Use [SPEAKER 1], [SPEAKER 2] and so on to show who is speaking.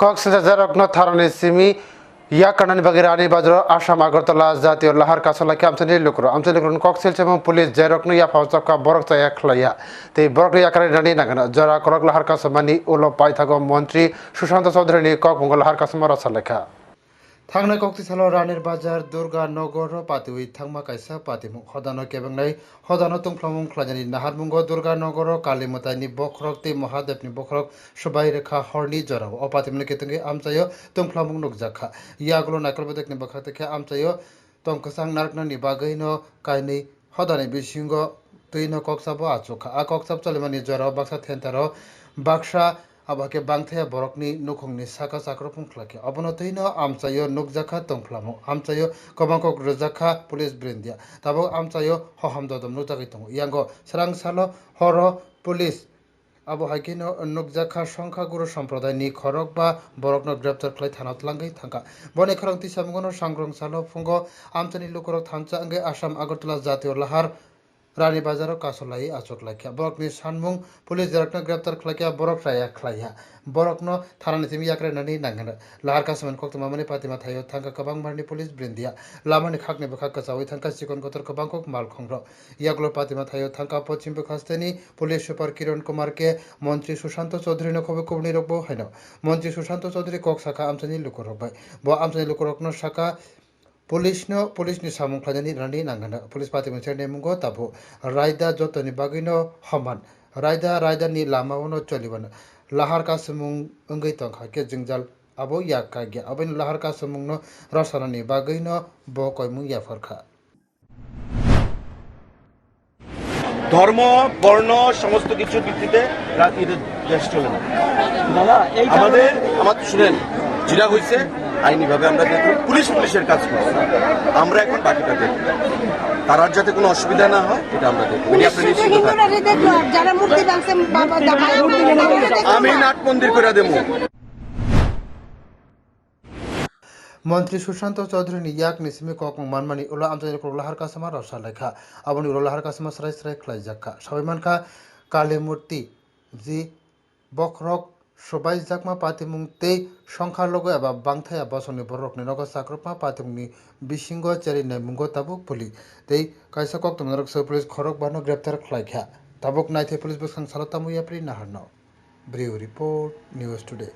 [SPEAKER 1] কক্সবাজার রত্ন থারণে সিমি ইয়া কানানি বাগের আনি বাজার আসাম আগরতলা জাতীয় লাহার কাছলা আমচানি লুকুর আমচানি লুকুর কক্সিল এবং পুলিশ যে রকম ইয়া ফাউচাকা বরক চা এক খলাইয়া তে বরক ইয়া কারে না নাগানা জরা করক লাহার কাছমানি উলো পাই থাকো মন্ত্রী সুশান্ত চৌধুরী কক মঙ্গল লাহার কাছমা রসা লেখা থাংনাই কক্তি সালো রানের বাজার, দুর্গা নগর, পাতিউই, থাংমা, কাইসা পাতিমুং হদানো কেবেংনাই হদানো তুংফ্লামুং, খ্লাজানি, নাহারমুঙ্গ, দুর্গা নগর কালীমতাইনি বখরক তে মহাদেবনি বখরক সবাই রেখা হরনি জরাও ও পাতিমুনি কেতঙ্গি আমচাইও, তুংফ্লামুং, নকজাখা, ইয়াগুলো নাকল বেদকনি বখা থেকে আমচাইও, তংকসাং নারকনানি বাগৈনো কাইনি হদানি বিসিঙ্গ তুইনো, কক্সাবো, আচুখা, আ কক্সাব, চলেমানি, জরাও, Baksa, থেন্তারও, Baksa bangthaya borokni nukhungni saka sakro pungkhlake abono tino amchayo nukjakha tongphlamo amchayo kobangkok rwjakha police brindia tabo amchayo hoham dodom nukjagui tongo yango sarang salo horo police abo haikino nukjakha সংখ্যা গুরু সম্প্রদায়নি খরক বা বরকনো গ্রেপ্তার খাই থানা তলাঙ্গই থাকা বনে খরং তিসামগনো সংগ্রং সালো ফুঙ্গ আমচানি লুকরক থানচা আসাম আগরতলা জাতীয় লাহার રાણીબાજારો કાસોલાઈ આચોક લાખ્યા બરોકની સાનમુંગ પોલીસ દરકને ગ્રેપ્તાર ખલાક્યા બરોક રાયા ખલાયા બરોકનો થારાની થીમી યાકરે નની નાંગન લાહર કાસમન કોક તમામની પાતીમાં થાયો થાંકા કબાંગ ભરની પોલીસ બ્રિન્દિયા લામાની ખાકને બખા કચાવી થાંકા ચિકન કોતર કબાંગ કોક માલ ખંગ્ર ইয়াগুলোর পাতিমা থাইও থাকা পশ্চিম খাস্তানি পুলিশ সুপার কিরণ কুমারকে মন্ত্রী সুশান্ত চৌধুরী নখবে কুবনি রকব হয় মন্ত্রী সুশান্ত চৌধুরী কক শাখা আমসানি লুকুর রকবাই ব আমসানি লুকুর রকন শাখা पुलिसनो पुलिसनि सामुं खाजानि रानि नांगोन पुलिस पार्टी मोनसे नेमुंगो ताबो रायदा जतनि बागैनो हमान रायदा रायदानि लामावनो चलिबानो लाहार कासमुं ओंगै तंखा के जोंजाल आबो या काग्या अबेन लाहार कासमुंनो रसानानि बागैनो ब कयमुं या फरखा
[SPEAKER 2] ধর্ম বর্ণ সমস্ত কিছুর ভিত্তিতে রাজনীতির দেশ চলে না
[SPEAKER 3] দাদা এই
[SPEAKER 2] আমাদের আমাদের শুনেন যেটা হয়েছে আইনিভাবে আমরা দেখব পুলিশ পুলিশের কাজ করছে আমরা এখন বাকিটা দেখব। তার যাতে কোনো অসুবিধা না হয় এটা আমরা দেখব। আমি নাট মন্দির করে দেবো।
[SPEAKER 1] মন্ত্রী সুশান্ত চৌধুরীনি ইয়াক নিসিমি কক মানমানি উলা আমজানি কর লাহার কাসমা রসা লেখা। আবনি উলা লাহার কাসমা স্রাই স্রাই খ্লাই জাখা সবাই মানখা কালী মূর্তি জি বখরক সবাই জাকমা পাতিমুং তেই সংখ্যালঘু এবার বাংথায়া বসনি বরকনি নগ সাক্রপমা পাতিমুংনি বিশিঙ্গ চেরি মুঙ্গ তাবুক পুলি তেই কাইসা কক তোমার পুলিশ খরক বানো গ্রেপ্তার খ্লাইখা। তাবুক নাইথে পুলিশ বসং সালাতামু ইয়াপ্রি নাহারনাও ব্রিউ রিপোর্ট, নিউজ টুডে।